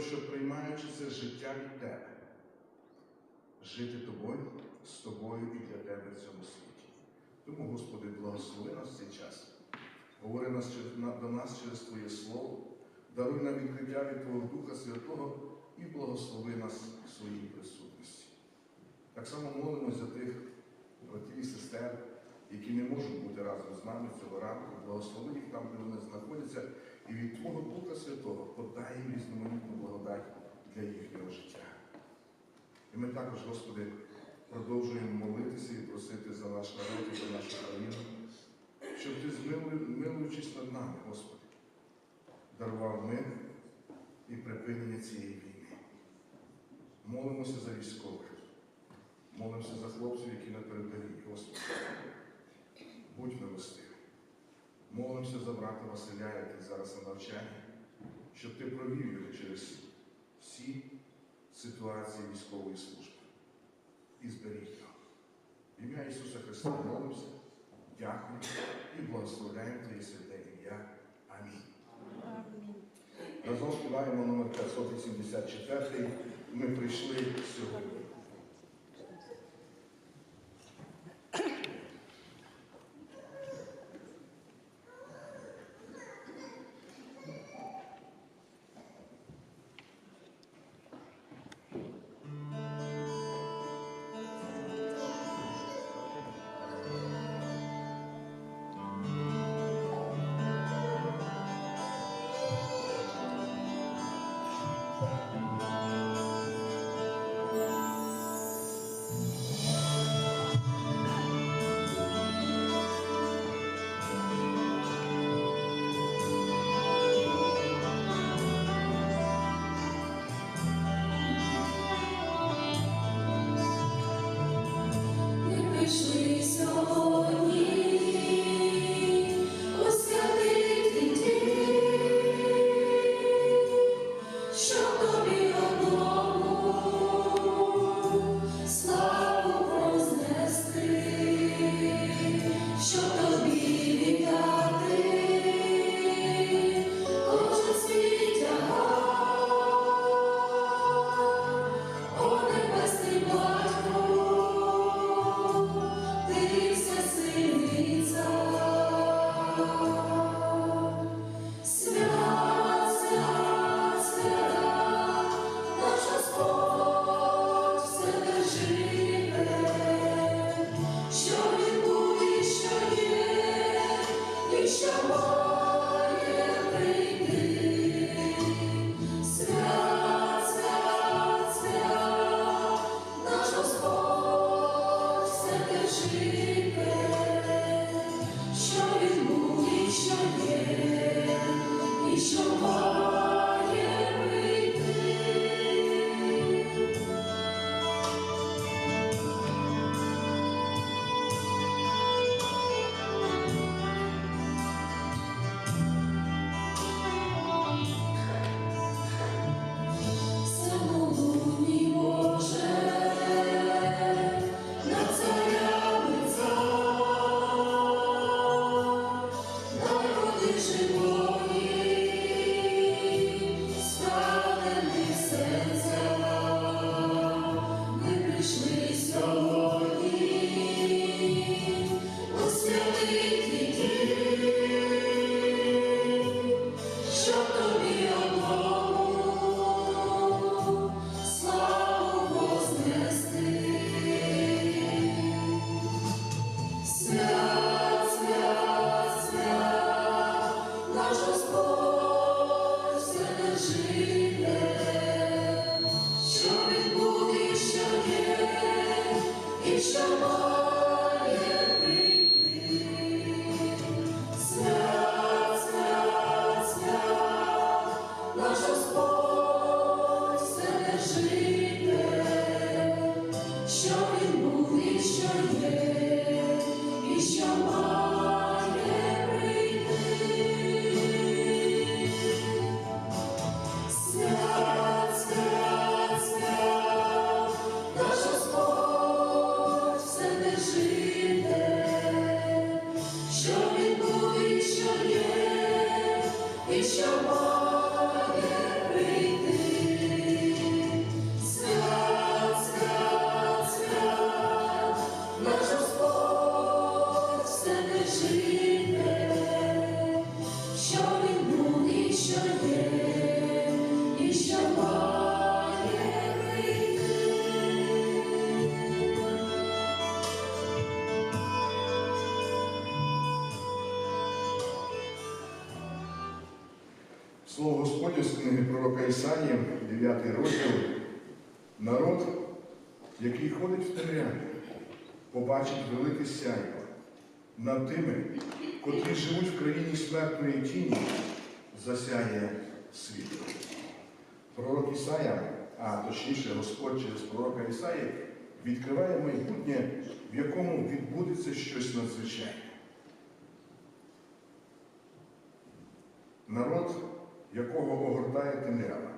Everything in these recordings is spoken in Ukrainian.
що приймаючи це життя від тебе, жити тобою, з тобою і для тебе в цьому світі. Тому, Господи, благослови нас в цей час. Говори нас до нас через Твоє Слово, даруй нам відкриття від Твого Духа Святого і благослови нас в своїй присутності. Так само молимось за тих братів і сестер, які не можуть бути разом з нами цього ранку. Благослови їх там, де вони знаходяться, і від Твого Духа Святого подай їм різноманітну благодать для їхнього життя. І ми також, Господи, продовжуємо молитися і просити за наш народ і за нашу країну, щоб Ти, милуючись над нами, Господи, дарував мир і припинення цієї війни. Молимося за військових, молимося за хлопців, які на передовій, Господи. Будь милостивий. Молимося за брата Василя, який зараз на навчанні, щоб ти провів його через всі ситуації військової служби і зберіг його. В ім'я Ісуса Христа молимося, дякуємо і благословляємо Твоє святе ім'я. Амінь. Разом співаємо номер 584. Ми прийшли сьогодні. Слово Господнє з книги пророка Ісаї, 9 розділ. Народ, який ходить в темряві, побачить велике сяйво над тими, котрі живуть в країні смертної тіні, засяє світло. Пророк Ісая, а точніше Господь через пророка Ісаї, відкриває майбутнє, в якому відбудеться щось надзвичайне. Народ, якого огортає темрява,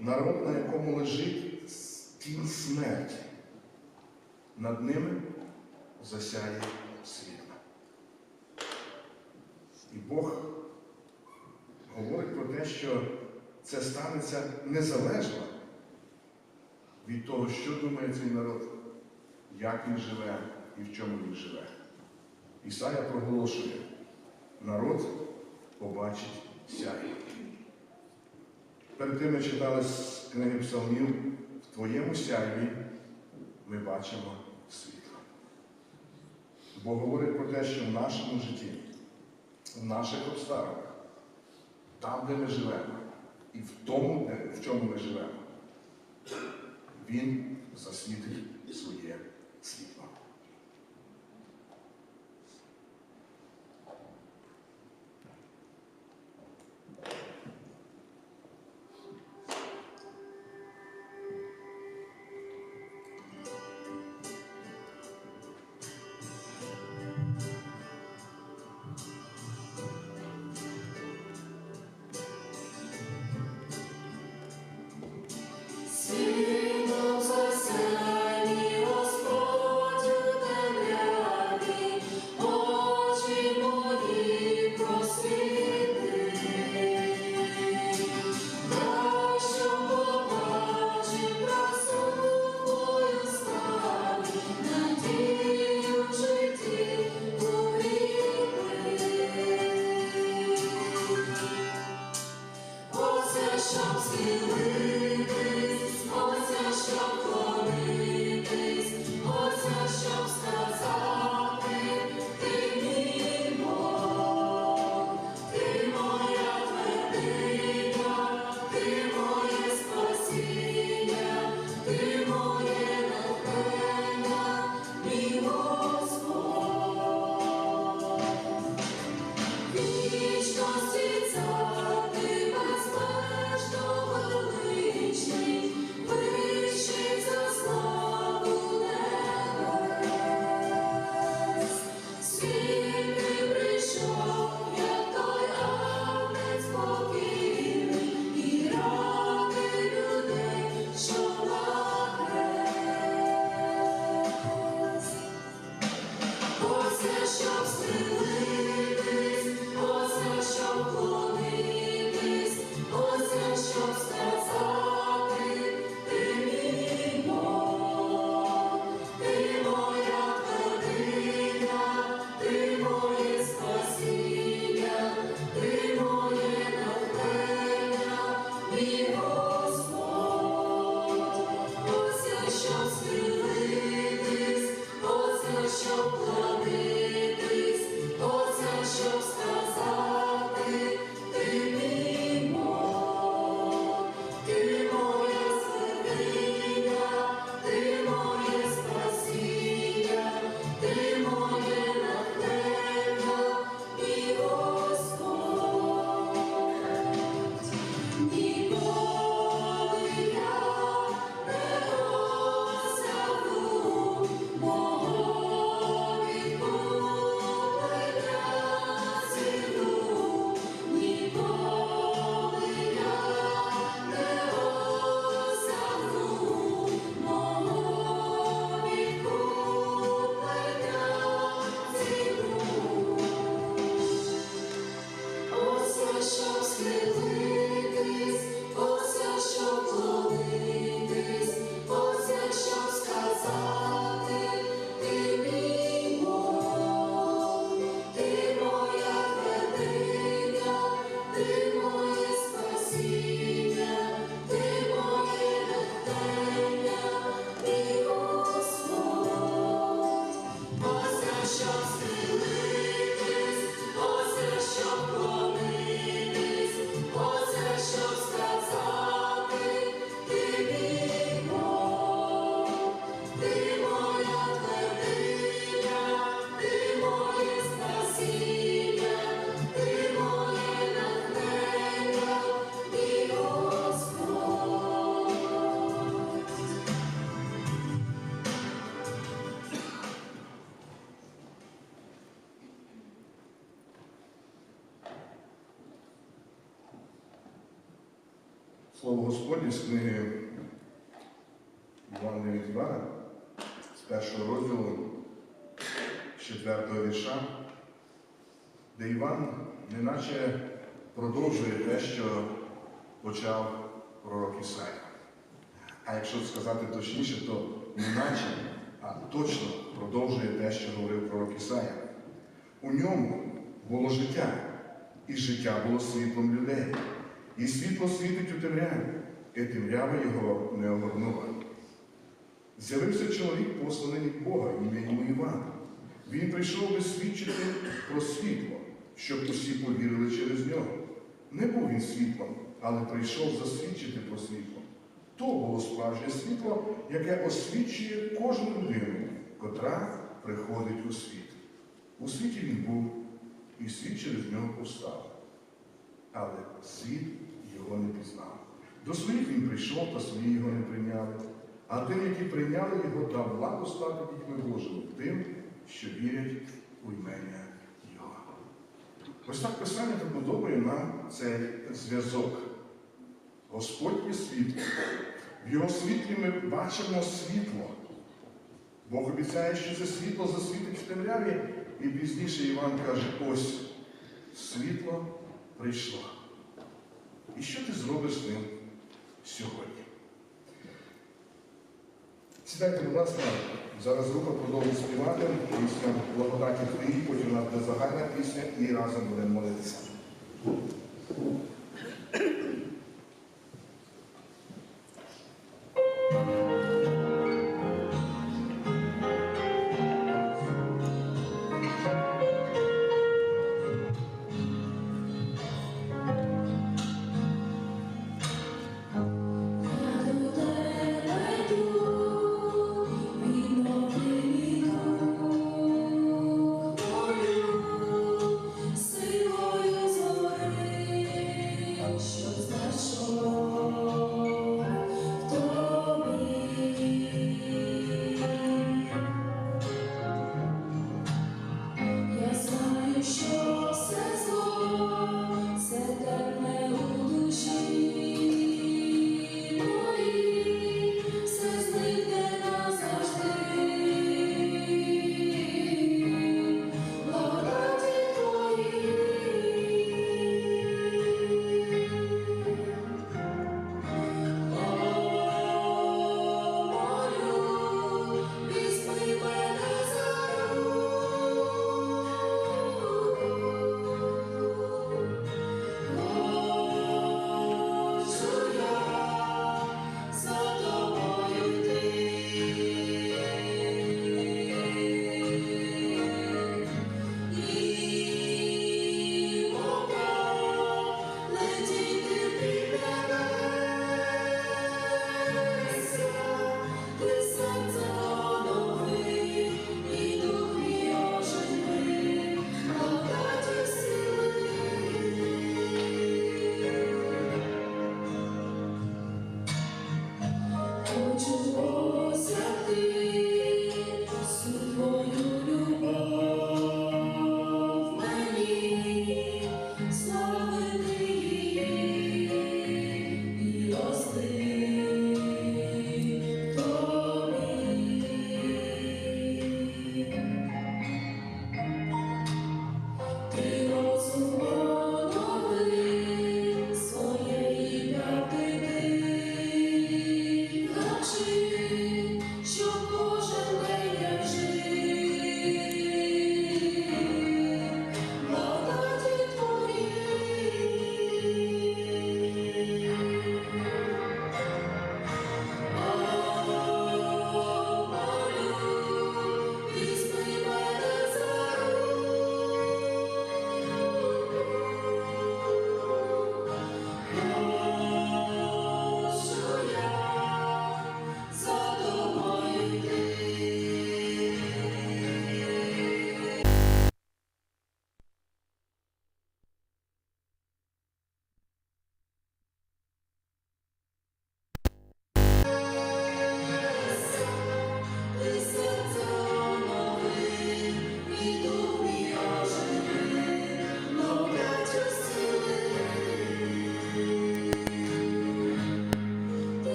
народ, на якому лежить тінь смерті, над ними засяє світло. І Бог говорить про те, що це станеться незалежно від того, що думає цей народ, як він живе і в чому він живе. Ісая проголошує, народ побачить сяйво. Перед тим ми читали з книги Псалмів, в твоєму сяйві ми бачимо світло. Бо говорить про те, що в нашому житті, в наших обставинах, там, де ми живемо, і в тому, в чому ми живемо, Він засвітить своє світло. Господнє з книги Івана від Івана, з першого розділу, з четвертого вірша, де Іван неначе продовжує те, що почав пророк Ісая. А якщо сказати точніше, то не наче, а точно продовжує те, що говорив пророк Ісая. У ньому було життя, і життя було світлом людей. І світло світить у темряві, і темрява його не огорнула. З'явився чоловік, посланий від Бога, ім'я йому Іван. Він прийшов би свідчити про світло, щоб усі повірили через нього. Не був він світлом, але прийшов засвідчити про світло. То було справжнє світло, яке освічує кожну людину, котра приходить у світ. У світі він був, і світ через нього постав. Але світ його не пізнав. До своїх він прийшов, та свої його не прийняли. А тим, які прийняли його, дав владу стати дітьми Божими, тим, що вірять у імення Його. Ось так писання подобає нам цей зв'язок. Господь є світло. В його світлі ми бачимо світло. Бог обіцяє, що це світло засвітить в темряві, і пізніше Іван каже, ось світло прийшло. І що ти зробиш з ним сьогодні? Сідайте, будь ласка, зараз група продовжує співати пісня благодаті Твої, потім у нас буде загальна пісня і разом будемо молитися.